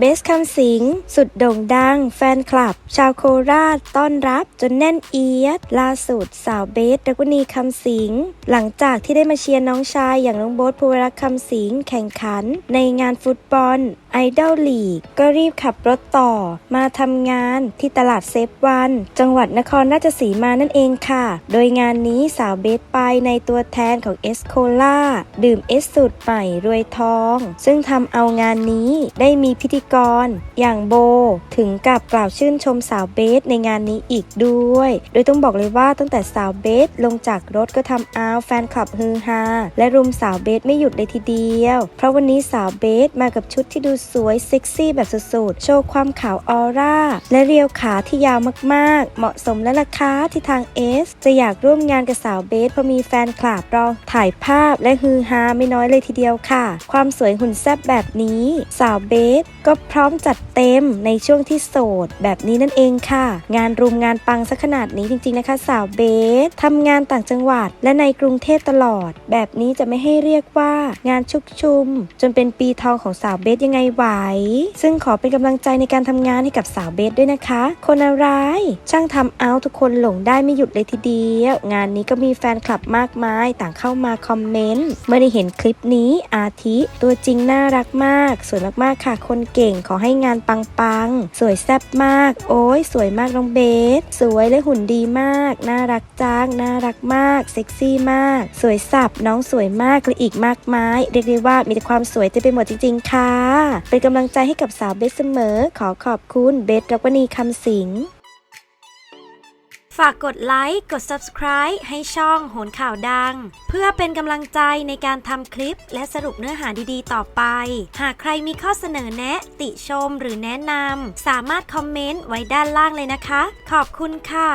เบสคำสิง สุดโด่งดัง แฟนคลับ ชาวโคราช ต้อนรับจนแน่นเอียด ล่าสุดสาวเบสรักวณีคำสิง หลังจากที่ได้มาเชียร์น้องชายอย่างน้องโบ๊ทภูรักคำสิงแข่งขัน ในงานฟุตบอลไอดอลลีกก็รีบขับรถต่อ มาทำงานที่ตลาดเซฟวัน จังหวัดนครราชสีมานั่นเองค่ะ โดยงานนี้สาวเบสไปในตัวแทนของเอสโคล่าดื่มเอสสูตรใหม่รวยทอง ซึ่งทำเอางานนี้ได้มีพิธีกร อย่างโบ ถึงกับกล่าวชื่นชมสาวเบสในงานนี้อีกด้วย โดยต้องบอกเลยว่าตั้งแต่สาวเบสลงจากรถก็ทำเอาแฟนคลับฮือฮาและรุมสาวเบสไม่หยุดเลยทีเดียว เพราะวันนี้สาวเบสมากับชุดที่ดูสวยเซ็กซี่แบบสุดๆ โชว์ความขาวออร่า และเรียวขาที่ยาวมากๆ เหมาะสมและราคาที่ทางเอสจะอยากร่วมงานกับสาวเบสเพราะมีแฟนคลับรอถ่ายภาพและฮือฮาไม่น้อยเลยทีเดียวค่ะ ความสวยหุ่นแซ่บแบบนี้ สาวเบสก็พร้อมจัดเต็มในช่วงที่โสด แบบนี้นั่นเองค่ะ งานรุมงานปังซะขนาดนี้จริงๆนะคะ สาวเบสทำงานต่างจังหวัดและในกรุงเทพตลอด แบบนี้จะไม่ให้เรียกว่างานชุกชุม จนเป็นปีทองของสาวเบสยังไงไหว ซึ่งขอเป็นกำลังใจในการทำงานให้กับสาวเบสด้วยนะคะ คนอะไรช่างทำเอาทุกคนหลงได้ไม่หยุดเลยทีเดียว งานนี้ก็มีแฟนคลับมากมายต่างเข้ามาคอมเมนต์เมื่อได้เห็นคลิปนี้อาทิตัวจริงน่ารักมาก สวยมากๆค่ะ คนเก่งขอให้งานปังๆ สวยแซ่บมาก โอ้ยสวยมากน้องเบส สวยและหุ่นดีมาก น่ารักจังน่ารักมากเซ็กซี่มาก สวยสับน้องสวยมากและอีกมากมาย เรียกได้ว่ามีแต่ความสวยเต็มไปหมดจริง ๆ ค่ะเป็นกำลังใจให้กับสาวเบสเสมอ ขอขอบคุณเบสรักวณีคำสิงฝากกดไลค์ กด subscribe ให้ช่องโหนข่าวดัง เพื่อเป็นกำลังใจในการทำคลิปและสรุปเนื้อหาดีๆ ต่อไป หากใครมีข้อเสนอแนะ ติชมหรือแนะนำ สามารถคอมเมนต์ไว้ด้านล่างเลยนะคะ ขอบคุณค่ะ